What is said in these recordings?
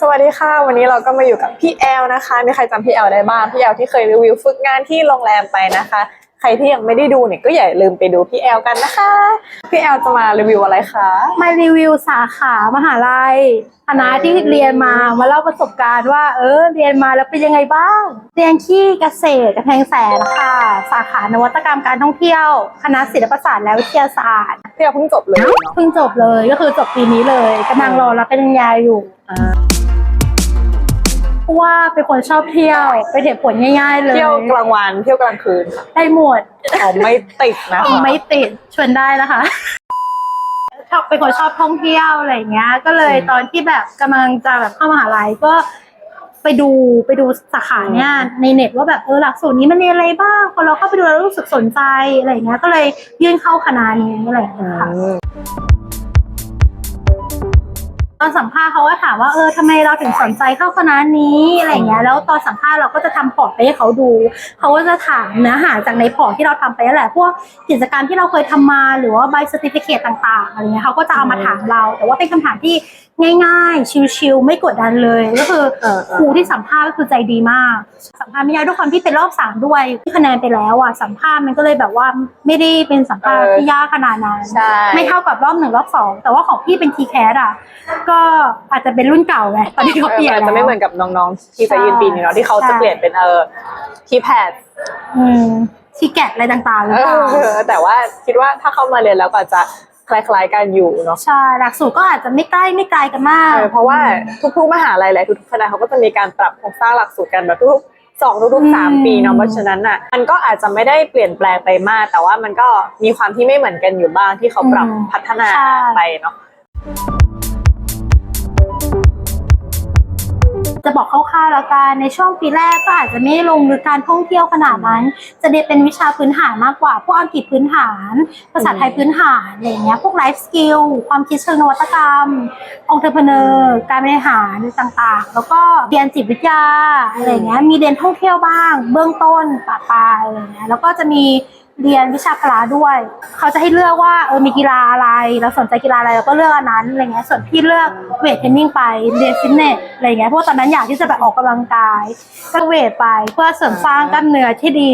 สวัสดีค่ะ วันนี้เราก็มาอยู่กับพี่แอลนะคะ มีใครจำพี่แอลได้บ้าง พี่แอลที่เคยรีวิวฝึกงานที่โรงแรมไปนะคะ ใครที่ยังไม่ได้ดูเนี่ยก็อย่าลืมไปดูพี่แอลกันนะคะ พี่แอลจะมารีวิวอะไรคะ มารีวิวสาขามหาลัยคณะที่เรียนมามาเล่าประสบการณ์ว่า เออเรียนมาแล้วเป็นยังไงบ้าง เรียนที่เกษตรกำแพงแสนค่ะ สาขานวัตกรรมการท่องเที่ยว คณะศิลปศาสตร์และวิทยาศาสตร์พี่แอลเพิ่งจบเลยเนาะเพิ่งจบเลยก็คือจบปีนี้เลยกำลังรอรับปริญญาอยู่อ่า เพราะว่าเป็นคนชอบเที่ยวเป็นเหตุผลง่ายๆเลยเที่ยวกลางวันเที่ยวกลางคืนค่ะได้หมดอ๋อไม่ติดนะคะไม่ติดชวนได้นะคะชอบเป็นคนชอบท่องเที่ยวอะไรอย่างเงี้ย ก็เลยตอนที่แบบกำลังจะแบบเข้ามหาลัยก็ไปดูไปดูสาขาเนี้ยในเน็ตว่าแบบเออหลักสูตรนี้มันเรียนอะไรบ้างพอเราเข้าไปดูแล้วรู้สึกสนใจอะไรอย่างเงี้ยก็เลยยื่นเข้าคณะนี้อะไรอย่างเงี้ยค่ะอืม ตอนสัมภาษณ์เขาก็ถามว่าเออทำไมเราถึงสนใจเข้าคณะนี้อะไรเงี้ยแล้วตอนสัมภาษณ์เราก็จะทำพอร์ตไปให้เขาดูเขาก็จะถามเนื้อหาจากในพอร์ตที่เราทำไปนั่นแหละพวกกิจกรรมที่เราเคยทำมาหรือว่าใบสติฟิเคตต่างๆอะไรเงี้ยเขาก็จะเอามาถามเรา แต่ว่าเป็นคำถามที่ ง่ายๆ ชิลๆ ไม่กดดันเลย ก็คือเออเอครูอที่สัมภาษณ์ก็คือใจดีมาก สัมภาษณ์ไม่ยากด้วยความที่เป็นรอบสามด้วยที่คะแนนไปแล้วอะสัมภาษณ์มันก็เลยแบบว่าไม่ได้เป็นสัมภาษณ์ที่ยากขนาดนั้นใช่ไม่เท่ากับรอบหนึ่งรอบสองแต่ว่าของพี่เป็นทีแคสอะ ก็อาจจะเป็นรุ่นเก่าไงตอนนี้เขาเปลี่ยนอาจแล้วจะไม่เหมือนกับน้องๆ ที่จะยืนปีนี้เนาะที่เขาจะเปลี่ยนเป็นเออคีย์แพดอืมทีแกตอะไรต่างๆหรือเปล่าเออแต่ว่าคิดว่าถ้าเข้ามาเรียนแล้วก็อาจจะ คล้ายๆกันอยู่เนาะใช่หลักสูตรก็อาจจะไม่ใกล้ไม่ไกลกันมากเออเพราะว่าทุกๆมหาลัยหลายทุกๆคณะเขาก็จะมีการปรับโครงสร้างหลักสูตรกันแบบทุกๆสองทุกๆสามอืมปีเนาะเพราะฉะนั้นอะมันก็อาจจะไม่ได้เปลี่ยนแปลงไปมาก แต่ว่ามันก็มีความที่ไม่เหมือนกันอยู่บ้างที่เขาปรับพัฒนาไปเนาะ จะบอกคร่าวๆแล้วกันในช่วงปีแรกก็อาจจะไม่ลงลึกการท่องเที่ยวขนาดนั้น จะเรียนเป็นวิชาพื้นฐานมากกว่า พวกอังกฤษพื้นฐาน ภาษาไทยพื้นฐานอะไรเงี้ยพวกไลฟ์สกิลความคิดเชิงนวัตกรรมองค์เทอร์เพเนอร์การบริหารต่างๆ แล้วก็เรียนจิตวิทยาอะไรเงี้ยมีเรียนท่องเที่ยวบ้าง เบื้องต้นปะปลายอะไรเงี้ยแล้วก็จะมี เรียนวิชาพละด้วย เขาจะให้เลือกว่าเออมีกีฬาอะไรเราสนใจกีฬาอะไรเราก็เลือกอันนั้นอะไรเงี้ยส่วนพี่เลือกเวทเทรนนิ่งไปเรียนฟิตเนสอะไรเงี้ยเพราะว่าตอนนั้นอยากที่จะแบบออกกำลังกายก็เวทไปเพื่อเสริมสร้างกล้ามเนื้อที่ดี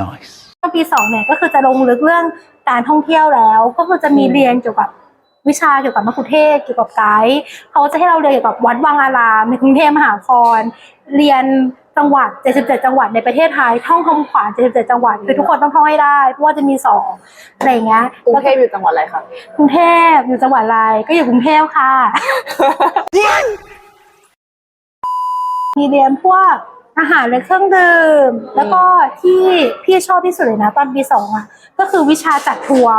Nice. ช่วงปีสองเนี่ยก็คือจะลงลึกเรื่องการท่องเที่ยวแล้ว ก็คือจะมีอืมเรียนเกี่ยวกับวิชาเกี่ยวกับมะคุเทศก์เกี่ยวกับไกด์เขาจะให้เราเรียนเกี่ยวกับวัดวังอารามในกรุงเทพมหานคร เรียน จังหวัด 77 จังหวัดในประเทศไทย ท่องคำขวัญ77 จังหวัด คือทุกคนต้องท่องให้ได้ เพราะว่าจะมีสอบอะไรอย่างเงี้ยกรุงเทพอยู่จังหวัดอะไรคะกรุงเทพอยู่จังหวัดอะไร ก็อยู่กรุงเทพค่ะ มีเรียนพวกอาหารและเครื่องดื่ม แล้วก็ที่พี่ชอบที่สุดเลยนะ ตอนปีสองอะ ก็คือวิชาจัดทัวร์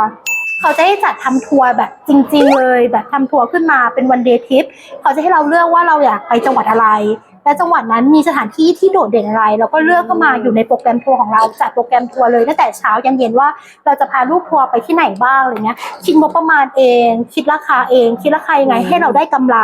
เขาจะให้จัดทำทัวร์แบบจริง ๆ เลย แบบทำทัวร์ขึ้นมาเป็นวันเดย์ทริปเขาจะให้เราเลือกว่าเราอยากไปจังหวัดอะไร และจังหวัดนั้นมีสถานที่ที่โดดเด่นอะไรเราก็เลือกเข้ามาอยู่ในโปรแกรมทัวร์ของเราจัดโปรแกรมทัวร์เลยตั้งแต่เช้ายันเย็นว่าเราจะพาลูกทัวร์ไปที่ไหนบ้างอะไรเงี้ยคิดงบประมาณเอง คิดราคาเอง คิดราคายังไงให้เราได้กำไร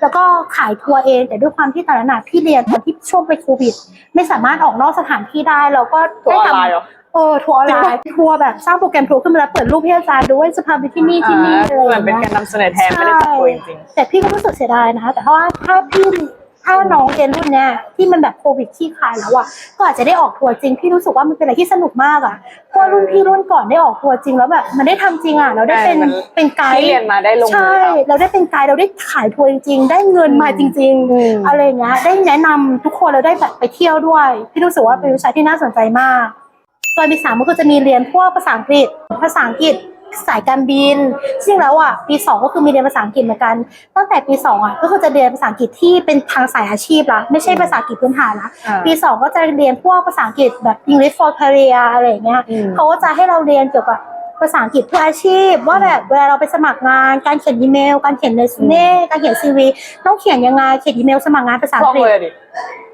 แล้วก็ขายทัวร์เอง แต่ด้วยความที่ตอนนั้นนะพี่เรียนตอนที่ช่วงไปโควิด ไม่สามารถออกนอกสถานที่ได้เราก็ทัวร์ได้ออนทำไลน์เหรอเออทัวร์ออนไลน์ทัวร์แบบสร้างโปรแกรมทัวร์ขึ้นมาแล้วเปิดรูปให้อาจารย์ดูว่าจะพาไปที่นี่ที่นี่อะไรเหอมือนย่างเป็นเงี้ยการนำเสนอแทนไม่ได้จัดตัวจริงแต่พี่ก็รู้สึกเสียดายนะคะแต่ถ้าว่าถ้าพี่ ถ้าน้องเรียนรุ่นเนี้ยที่มันแบบโควิดที่คลายแล้วอะก็อาจจะได้ออกทัวร์จริงพี่รู้สึกว่ามันเป็นอะไรที่สนุกมากอะเพราะว่ารุ่นพี่รุ่นก่อนได้ออกทัวร์จริงแล้วแบบมันได้ทำจริงอะเราได้เป็นใช่มันเป็นไกๆด์ที่เรียนมาได้ลงมืใช่อทำเราได้เป็นไกด์เราได้ขายทัวร์จริงๆได้เงินมาจริงอืมๆอะไรเงี้ยได้แนะนำทุกคนเราได้แบบไปเที่ยวด้วยพี่รู้สึกว่าเป็นวิชาที่น่าสนใจมากตอนปีสามมันก็จะมีเรียนพวกภาษาอังกฤษภาษาอังกฤษ สายการบินซึ่งแล้วอะปีสองก็คือมีเรียนภาษาอังกฤษเหมือนกัน ตั้งแต่ปีสองอะก็คือจะเรียนภาษาอังกฤษที่เป็นทางสายอาชีพละไม่ใช่ภาษาอังกฤษพื้นฐานละอ่าปีสองก็จะเรียนพวกภาษาอังกฤษแบบ English for Career อะไรอย่างเงี้ยอืมเขาก็จะให้เราเรียนเกี่ยวกับภาษาอังกฤษเพื่ออาชีพ ว่าแบบเวลาเราไปสมัครงาน การเขียนอีเมล การเขียนเรซูเม่การเขียนซีวีต้องเขียนยังไงเขียนอีเมลสมัครงานภาษาคล่อัองงกฤษเลยดิ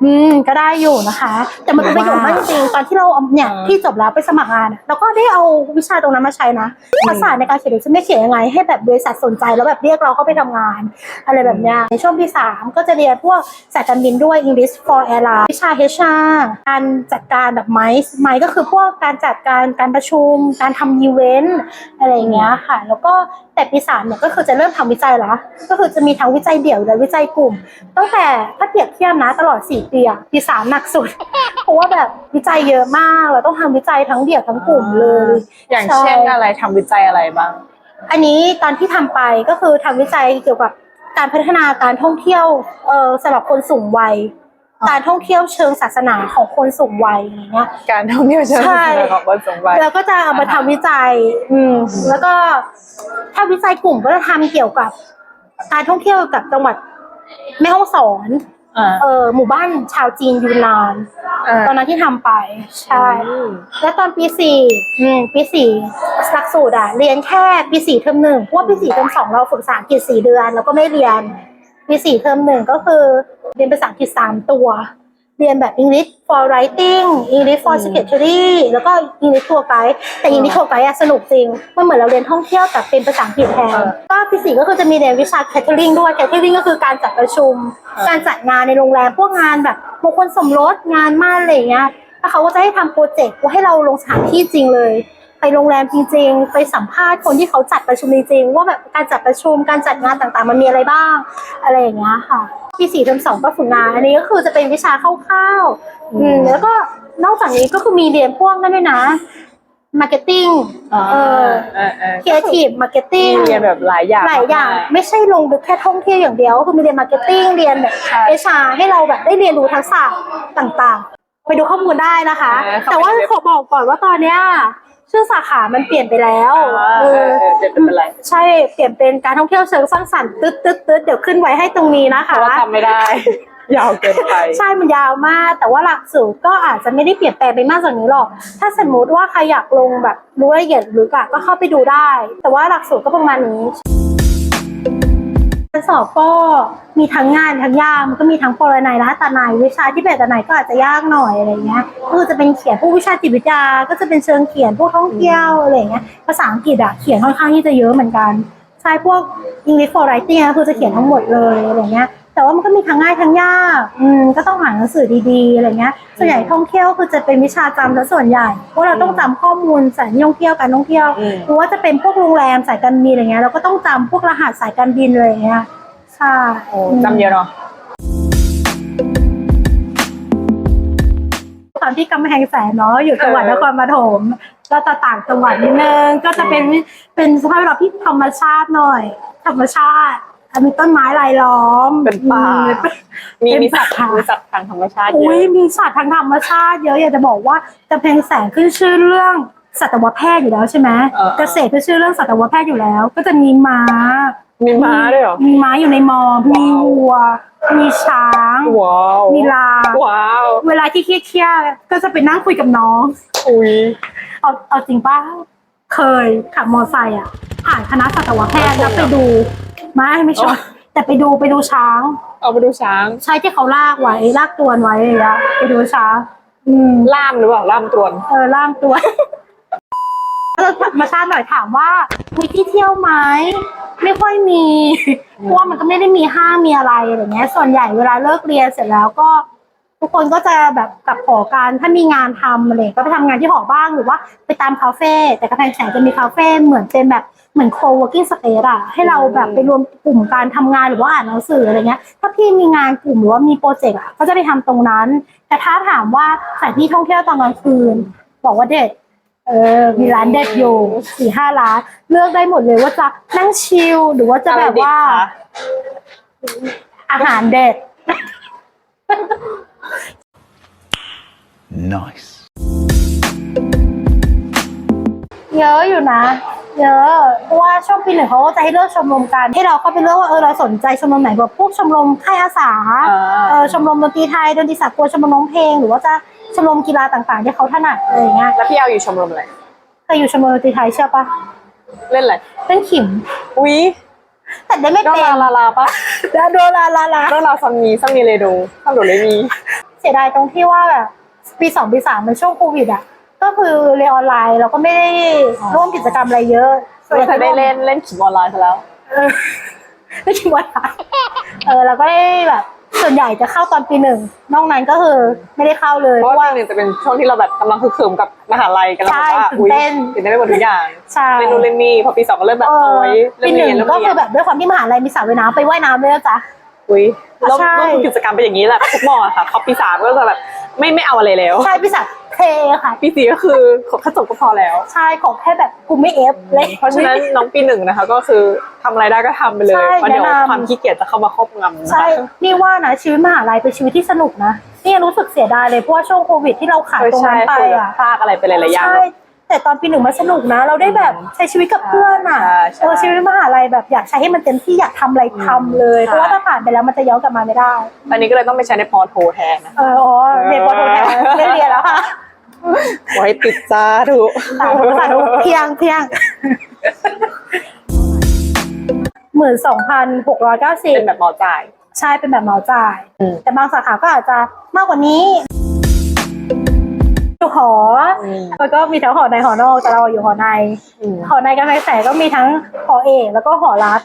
อืมก็ได้อยู่นะคะ แต่มันเป็นประโยชน์มากจริงๆตอนที่เราเอาเนี่ยอืมที่จบแล้วไปสมัครงานอะเราก็ได้เอาวิชาตรงนั้นมาใช้นะภาษาในการเขียนเรซูเม่เขียนยังไงให้แบบบริษัทสนใจแล้วแบบเรียกเราเข้าไปทำงาน อะไรแบบเนี้ยในช่วงปีสามก็จะเรียนพวกสายการบินด้วย English for Airline วิชา HR การจัดการแบบไมซ์ไมซ์ก็คือพวกการจัดการการประชุม การทำอีเวนต์อะไรอย่างเงี้ยค่ะ แล้วก็แต่ปีสามเนี่ยก็คือจะเริ่มทำวิจัยแล้ว ก็คือจะมีทั้งวิจัยเดี่ยวและวิจัยกลุ่ม ตั้งแต่ถ้าเปรียบเทียบนะตลอดสี่ปีอะปีสามหนักสุด เพราะว่าแบบวิจัยเยอะมากเราต้องทำวิจัยทั้งเดี่ยวทั้งกลุ่มเลย อย่างใช่เช่นอะไรทำวิจัยอะไรบ้าง อันนี้ตอนที่ทำไปก็คือทำวิจัยเกี่ยวกับการพัฒนาการท่องเที่ยวเออสำหรับคนสูงวัย การท่องเที่ยวเชิงศาสนาของคนสูงวัยอย่างเงี้ย การท่องเที่ยวเชิงใช่ศาสนาของคนสูงวัยแล้วก็จะเอามาทำวิจัย อืมแล้วก็ถ้าวิจัยกลุ่มก็จะทำเกี่ยวกับ การท่องเที่ยวกับจังหวัดแม่ฮ่องสอนอ่าเออหมู่บ้านชาวจีนยูนนานอ่าตอนนั้นที่ทำไปใช่อืมแล้วตอนปีสี่อืมปีสี่หลักสูตรอะเรียนแค่ปีสี่เทอมหนึ่งเพราะว่าปีสี่เทอมสองเราฝึกภาษาอังกฤษสี่เดือน แล้วก็ไม่เรียนปีสี่เทอมหนึ่งก็คือ เรียนภาษาอังกฤษสามตัว เรียนแบบ English for writing English for secretary แล้วก็ English tour guide แต่ English tour guide อะสนุกจริง มันเหมือนเราเรียนท่องเที่ยวแต่เป็นภาษาอังกฤษแทน ก็ปีสี่ก็คือจะมีเรียนวิชา catering ด้วย catering ก็คือการจัดประชุม การจัดงานในโรงแรม พวกงานแบบมงคลสมรสงานมั่นอะไรอย่างเงี้ยแล้วเขาก็จะให้ทำโปรเจกต์ว่าให้เราลงสถานที่จริงเลยไป โรงแรมจริงๆ ไปสัมภาษณ์คนที่เขาจัดประชุมจริงๆว่าแบบการจัดประชุมการจัดงานต่างๆ มันมีอะไรบ้าง อะไรอย่างเงี้ยค่ะปีสี่เทอมสองก็ฝึกงานอันนี้ก็คือจะเป็นวิชาคร่าวๆอืมแล้วก็นอกจากนี้ก็คือมีเรียนพวกนั่นด้วยนะมาร์เก็ตติ้งเออเออเออครีเอทีฟมาร์เก็ตติ้งมีเรียนแบบหลายอย่างหลายอย่างมกไม่ใช่ลงลึกแค่ท่องเที่ยวอย่างเดียว ก็คือมีเรียนมาร์เก็ตติ้งเรียนแบบใช่เอชาให้เราแบบได้เรียนรู้ทักษะต่างๆ ไปดูข้อมูลได้นะคะเออเข้าไปแต่ว่าในเว็บขอบอกก่อนว่าตอนเนี้ย ชื่อสาขามันเปลี่ยนไปแล้วอ่าเอเอออเออเดี๋ยวเป็นไรใช่เปลี่ยนเป็นการท่องเที่ยวเชิงสร้างสรรค์ตึ๊ดตึ๊ดตึ๊ดเดี๋ยวขึ้นไว้ให้ตรงนี้นะเพคะ ราะว่าจำไม่ได้ ยาวเกินไป ใช่มันยาวมาก แต่ว่าหลักสูตรก็อาจจะไม่ได้เปลี่ยนแปลงไปมากกว่านี้หรอก ถ้าสมมติว่าใครอยากลงแบบรู้ละเอียดหรืออะก็เข้าไปดูได้ แต่ว่าหลักสูตรก็ประมาณนี้ การสอบก็มีทั้งงานทั้งยากมันก็มีทั้งปรนัยและตานัยวิชาที่เป็นตานัยก็อาจจะยากหน่อยอะไรเงี้ยก็คือจะเป็นเขียนพวกวิชาจิตวิทยาก็จะเป็นเชิงเขียนพวกท่องเที่ยวอะไรเงี้ยภาษาอังกฤษอะเขียนค่อนข้างที่จะเยอะเหมือนกันใช่พวก English for writing ก็คือจะเขียนทั้งหมดเลยอะไรเงี้ย แต่ว่ามันก็มีทั้งง่ายทั้งยากอืมก็ต้องอ่านหนังสือดีๆอะไรเงี้ยส่วนใหญ่ท่องเที่ยวคือจะเป็นวิชาจำซะส่วนใหญ่เพราะเราต้องจำข้อมูลสายท่องเที่ยวการท่องเที่ยวอืม หรือว่าจะเป็นพวกโรงแรมสายการบินอะไรเงี้ยเราก็ต้องจำพวกรหัสสายการบินอะไรเงี้ยใช่โอ้จำเยอะเนาะ ตอนที่กำแพงแสนเนาะอยู่จังหวัดเอนอครปฐมก็จะต่างจังหวัดนิดนึงก็จะเป็นวิเป็นสภาพแวดล้อมที่ธรรมชาติหน่อย ธรรมชาติ มีต้นไม้รายล้อมเป็นป่า อืม มีเป็นมีสัตว์ป่ามีมีสัตว์ทางธรรมชาติเยอุ้ยอะมีสัตว์ทางธรรมชาติเยอะอยากจะบอกว่ากำแพงแสนขึ้นชื่อเรื่องสัตวแพทย์อยู่แล้วใช่ไหมเออเกษตรขึ้นชื่อเรื่องสัตวแพทย์อยู่แล้ว ก็จะมีม้า มีม้าด้วยเหรอ มีม้าอยู่ในมอ มีวัว มีช้าง ว้าวมีลา ว้าว เวลาที่เครียดๆก็จะไปนั่งคุยกับน้อง อุ้ยเอาเอาจริงป่ะเคยขับมอไซค์อะผ่านคณะสัตวแพทย์แล้วไปดู ไม่ไม่ชอบแต่ไปดูไปดูช้าง เอาไปดูช้าง ใช่ที่เขาลากไว้ลากตวนไว้เลยอะไปดูช้าง อืม ล่ามหรือเปล่าล่ามตรวน เออล่ามตัวเออธรรมชาติหน่อยถามว่ามีที่เที่ยวไหมไม่ค่อยมีเพราะว่ามันก็ไม่ได้มีห้างมีอะไรอะไรเงี้ย ส่วนใหญ่เวลาเลิกเรียนเสร็จแล้วก็ ทุกคนก็จะแบบกลับหอกันถ้ามีงานทำอะไรก็ไปทำงานที่หอบ้างหรือว่าไปตามคาเฟ่แต่กระแพงแสนจะมีคาเฟ่เหมือนเป็นแบบ เหมือน co-working space อะให้เราแบบไปรวมกลุ่มการทำงานหรือว่าอ่านหนังสืออะไรเงี้ย ถ้าพี่มีงานกลุ่มหรือว่ามีโปรเจกต์อะก็จะไปทำตรงนั้น แต่ถ้าถามว่าสถานที่ท่องเที่ยวตอนกลางคืน บอกว่าเด็ด เออ มีร้านเด็ดอยู่สี่ห้าร้าน เลือกได้หมดเลยว่าจะนั่งชิลหรือว่าจะแบบว่า อาหารเด็ด Nice. เยอะอยู่นะ เยอะเพราะว่าช่วงปีหนึ่งเขาก็จะให้เลือกชมรมกัน ให้เราเข้าไปเลือกว่าเออเราสนใจชมรมไหนแบบพวกชมรมค่ายอาสาอ่าเออชมรมดนตรีไทยดนตรีสากลชมรมร้องเพลง หรือว่าจะชมรมกีฬาต่างๆ ที่เขาถนัดอะไรอย่างเงี้ยแล้วพี่เอาอยู่ชมรมอะไรเคยอยู่ชมรมดนตรีไทยเชื่อปะเล่นอะไรเล่นขิมอุ้ยแต่ได้ไม่ดอเป็นลาลาลาปะแล้วโดลาลาลาดอลาซัมมีซัมมีเรโดซัมโดเรมีเสียดายตรงที่ว่าแบบปีสองปีสามมันช่วงโควิดอะ ก็คือเรียนออนไลน์เราก็ไม่ได้ร่วมกิจกรรมอะไรเยอะส่วนใหญ่เคยได้เล่นเล่นขีมออนไลน์ซะแล้วเออไม่คิดว่าเออเราก็ได้แบบส่วนใหญ่จะเข้าตอนปีหนึ่งนอกนั้นก็คือไม่ได้เข้าเลย เพราะว่าหนึ่งจะเป็นช่วงที่เราแบบกำลังคึกคืมกับมหาลัยกันแล้วใช่แบบว่าตื่นเต้นตื่นเต้นไปหมดทุกอย่างใช่เล่นนู่นเล่นนี่พอปีสองก็เริ่มแบบเอโอ๊อยเริ่ปีมหนึ่งเรียนเริ่มก็เรีคืยอนแบบด้วยความที่มหาลัยมีสระว่ายน้ำไปว่ายน้ำด้วยนะจ๊ะอุ้ยแล้วใช่แล้วกิจกรรมเป็นอย่างนี้แหละทุกมออะค่ะพอปีสามก็จะแบบไม่ไม่เอาอะไรแล้วใช่พี่สัตว์ เทค่ะ ปีสี่ก็คือขอแค่จบก็พอแล้ว ใช่ของแค่แบบกูไม่เอฟเลยเพราะฉะนั้นน้องปีหนึ่งนะคะ ก็คือทำอะไรได้ก็ทำไปเลยใช่เพราะเดี๋ยวแนะนำความขี้เกียจจะเข้ามาครอบงำนะคะใช่นี่ว่านะชีวิตมหาลัยเป็นชีวิตที่สนุกนะนี่ยังรู้สึกเสียดายเลยเพราะว่าช่วงโควิดที่เราขาดเออตรงใช่นั้นไปคืออะพลาดอะไรไปหลายๆอย่างใช่แต่ตอนปีหนึ่งมันสนุกนะ เราได้แบบใช้ชีวิตกับเพื่อนอะใช่ใช่เออชีวิตมหาลัยแบบอยากใช้ให้มันเต็มที่อยากทำอะไรทำเลยใช่เพราะว่าถ้าผ่านไปแล้วมันจะย้อนกลับมาไม่ได้ ตอนนี้ก็เลยต้องไปใช้ในพอโทแทนนะเอออ๋อเรียนปอโทแทนไม่เรียนแล้วค่ะ ไว้ติดจ้าถูกสาธุสาธุเพียงเพียงหมื่นสองพันหกร้อยเก้าสิบเป็นแบบหมอจ่าย ใช่เป็นแบบเหมาจ่าย อืม แต่บางสาขาก็อาจจะมากกว่านี้อยู่หออมแล้วก็มีทั้งหอในหอนอกแต่เราอยู่หอใน อืมหอในกำแพงแสนก็มีทั้งหอเอกแล้วก็หอรัฐ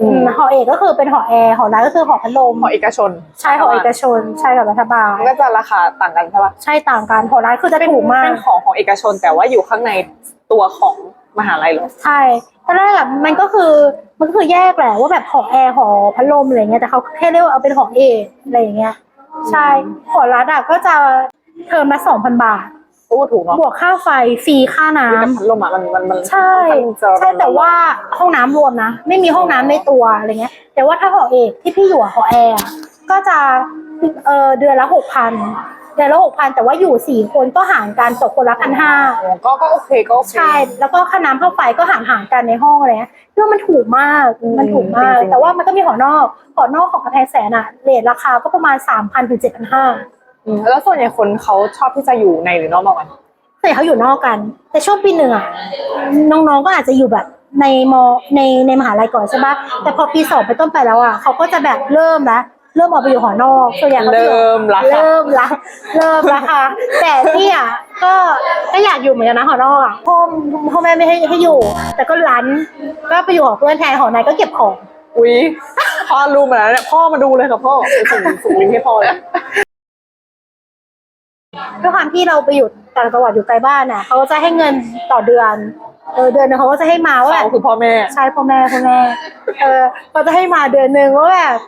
อืมอืมหอเอกก็คือเป็นหอแอร์หอรัฐก็คือหอพัดลมหมอเอกชนใช่หอเอกชนใช่กับรัฐบาลมันก็จะราคาต่างกันใช่ปะใช่ต่างกันหอรัฐคือจะถูกมาก เป็นของของเอกชนแต่ว่าอยู่ข้างในตัวของมหาลัยเหรอใช่ตอนแรกอะมันก็คือมันก็คือแยกแหละว่าแบบหอแอร์หอพัดลมอะไรเงี้ยแต่เขาแค่เรียกว่าเอาเป็นหอเอกอะไรอย่างเงี้ย ใช่หอรัฐอะก็จะเทอมละสองพันบาท โอ้ถูกเนาะบวกค่าไฟฟรีค่าน้ำแต่พัดลมอะมันมันมันใช่ค่อนข้างจะใช่แต่ว่าห้องน้ำรวมนะ ไม่มีห้องน้ำในตัวอะไรเงี้ย แต่ว่าถ้าหอเอกที่พี่อยู่อะหอแอร์อะก็จะเออเดือนละหกพันเดือนละหกพันแต่ว่าอยู่สี่คนก็หารกันตกคนละพันห้าโอ้ก็ก็โอเคก็โอเคใช่แล้วก็ค่าน้ำค่าไฟก็หารหารกันในห้องอะไรเงี้ยเรื่องมันถูกมากอืมมันถูกมากจริงๆแต่ว่ามันก็มีหอนอกหอนอกของกระแพงแสนอะเรทราคาก็ประมาณสามพันถึงเจ็ดพันห้าอืม แล้วส่วนใหญ่คนเขาชอบที่จะอยู่ในหรือนอกมอกันแต่เขาอยู่นอกกัน แต่ช่วงปีหนึ่งอะน้องๆก็อาจจะอยู่แบบในมในในมหาลัยก่อนใช่ปะแต่พอปีสองไปต้นไปแล้วอะเขาก็จะแบบเริ่มละเริ่มออกไปอยู่หอนอกส่วนใหญ่เขาจะอยู่เริ่มละค่ะเริ่มละเริ่มละค่ะแต่ที่อะก็ก็อยากอยู่เหมือนกันนะหอนอกอะพ่อพ่อแม่ไม่ให้ให้อยู่ แต่ก็รันก็ไปอยู่หอเพื่อนแทนหอในก็เก็บของอุ้ยพ่อรู้มาแล้วเนี่ยพ่อมาดูเลยค่ะพ่อไปส่งส่งลิงก์ให้พ่อเลย ด้วยความที่เราไปอยู่ต่างจังหวัดอยู่ไกลบ้านน่ะเขาก็จะให้เงินต่อเดือนเออเดือนหนึงเขาก็จะให้มาว่าแบบเขาคือพ่อแม่ ใช่พ่อแม่พ่อแม่เออเขาจะให้มาเดือนหนึ่งว่าแบบ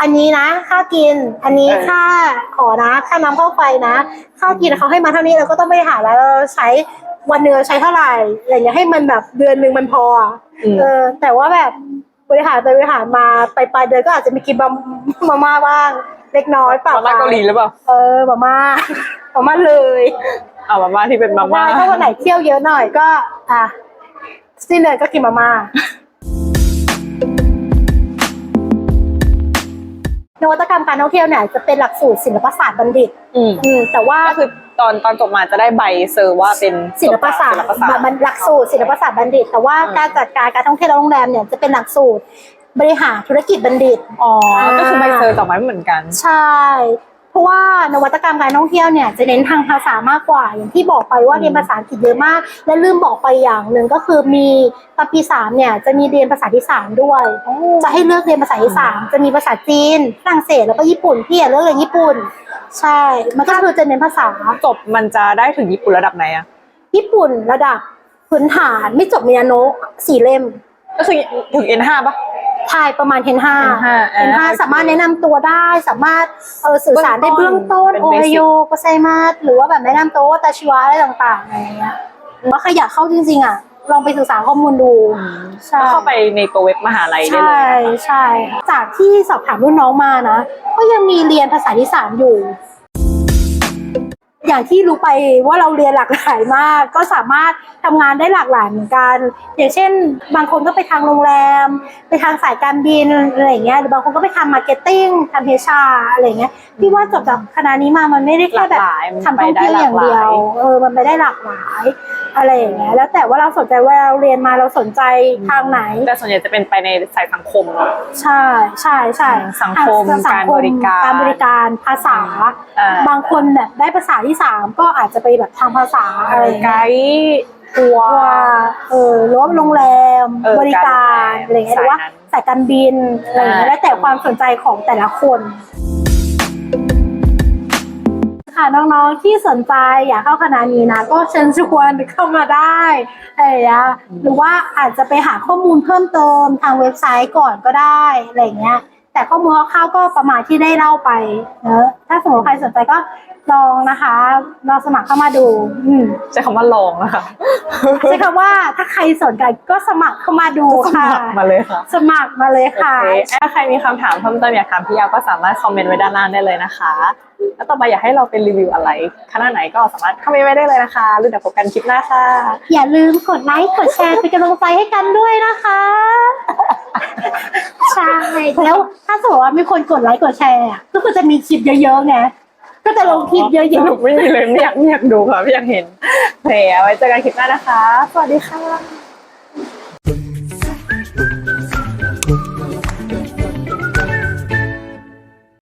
อันนี้นะ ค่ากิน อันนี้เออ ค่าขอนะ ค่าน้ำค่าไฟนะ ค่ากินเขาให้มาเท่านี้เราก็ต้องไปหาแล้วเราใช้วันหนึ่งเราใช้เท่าไหร่อะไรอย่างเงี้ยให้มันแบบเดือนหนึ่งมันพออะอืมเออ แต่ว่าแบบบริหารไปบริหารมาไปปลายเดือนก็อาจจะมีกินมามาม่าบ้าง เล็กน้อยเปล่ามาม่าเกาหลีหรือเปล่า เออมาม่า มาม่าเลยเอามาม่าที่เป็นมาม่าได้ถ้าวันไหนเที่ยวเยอะหน่อยก็อะสิ้นเดือนก็กินมาม่านวัตกรรมการท่องเที่ยวเนี่ยจะเป็นหลักสูตรศิลปศาสตร์บัณฑิต อืมอืมแต่ว่า ก็คือตอนตอนจบมาจะได้ใบเซอร์ว่าเป็นศิลปศาสตร์ศิลปศาสตร์มันหลักสูตรศิลปศาสตร์บัณฑิต แต่ว่าอืมการจัดการการท่องเที่ยวและโรงแรมเนี่ยจะเป็นหลักสูตรบริหารธุรกิจบัณฑิต อ๋อ ก็คือใบเซอร์ต่อมาไม่เหมือนกัน ใช่เพราะว่านวัตกรรมการท่องเที่ยวเนี่ยจะเน้นทางภาษามากกว่า อย่างที่บอกไปว่าอืมเรียนภาษาอังกฤษเยอะมาก และลืมบอกไปอย่างหนึ่งก็คือมีตอนปีสามเนี่ยจะมีเรียนภาษาที่สามด้วย จะให้เลือกเรียนภาษาที่สามจะมีภาษาจีนฝรั่งเศสแล้วก็ญี่ปุ่นพี่อย่าเลือกเรียนญี่ปุ่น ใช่ มันก็คือจะเน้นภาษาจบมันจะได้ถึงญี่ปุ่นระดับไหนอะญี่ปุ่นระดับพื้นฐานไม่จบมีนาโนะสี่เล่มก็คือถึง N5 ปะ ทายประมาณเทนห้า N5 เทนห้าโอเคสามารถแนะนำตัวได้สามารถเออสื่อสารได้เบื้เบื้อองงต้ต้นนเป็นโอ basic ไฮโยโกไซมาสหรือว่าแบบแนะนำตัวว่าตาชิวะอะไรต่างๆอะไรอย่างเงี้ยหรือว่าใครอยากเข้าจริงๆอะลองไปศึกษาข้อมูลดูใช่ก็เข้าไปในตัวเว็บมหาลัยได้ใช่เลยนะคะใช่จากที่สอบถามรุ่นน้องมานะ ก็ยังมีเรียนภาษาที่สามอยู่ อย่างที่รู้ไปว่าเราเรียนหลากหลายมาก ก็สามารถทำงานได้หลากหลายเหมือนกัน อย่างเช่น บางคนก็ไปทางโรงแรม ไปทางสายการบินอะไรอย่างเงี้ยหรือบางคนก็ไปทำมาร์เก็ตติ้งทำเฮชาอะไรอย่างเงี้ยพี่ว่าจบจากคณะนี้มามันไม่ได้แค่แบบหลากหลายมันทำท่องเที่ยวอย่างเดียวไปได้หลากหลายเออมันไปได้หลากหลาย อะไรอย่างเงี้ยแล้วแต่ว่าเราสนใจว่าเราเรียนมาเราสนใจทางไหน แต่ส่วนใหญ่จะเป็นไปในสายสังคมเนาะ ใช่ใช่ใช่สังคมทสังคการบริการการบริการภาษาอ่าบางคนแบบได้ภาษาที่สามก็อาจจะไปแบบทางภาษาอะไรอย่างไกเงี้ยด์ทัวร์ว่าเออหรือว่าโรงแรมเออบริการการโรงแรมอะไรเงี้ยหรือว่าสายนั้นสายการบินอะไรเงี้ยอ่าแล้วแต่ความสนใจของแต่ละคนอค่ะ น้องๆที่สนใจอยากเข้าคณะนี้นะ ก็เชิญชวนเข้ามาได้อะไรอย่างเงี้ยหรือว่าอาจจะไปหาข้อมูลเพิ่มเติมทางเว็บไซต์ก่อนก็ได้อะไรอย่างเงี้ย แต่ข้อมูลคร่าวๆก็ประมาณที่ได้เล่าไปเนอะถ้าสมมติใครสนใจก็ ลองนะคะลองสมัครเข้ามาดู อืมใช้คำว่าลองนะคะ ใช่คำว่าถ้าใครสนใจก็สมัครเข้ามาดูสค่ะมัครมาเลยค่ะ สมัครมาเลยโอค่ะเคถ้าใครมีคำถามเพิ่มเติมอยากถามพี่แอลก็สามารถคอมเมนต์ไว้ด้านล่างได้เลยนะคะ แล้วต่อไปอยากให้เราเป็นรีวิวอะไรคณะไหนก็สามารถคอมเมนต์ไว้ได้เลยนะคะแล้วเดี๋ยวพบกันคลิปหน้าค่ะ อย่าลืมกดไลค์กดแชร์เป็นกำลังใจให้กันด้วยนะคะใช่แล้วถ้าสมมติว่ามีคนกดไลค์กดแชร์อะก็คือจะมีคลิปเยอะๆไง ก็จะลงคลิปเยอะนุกไม่มีเลยไม่อยากไม่อยากดูค่ะไม่อยากเห็นแผลไว้เจอกันคลิปหน้านะคะ สวัสดีค่ะ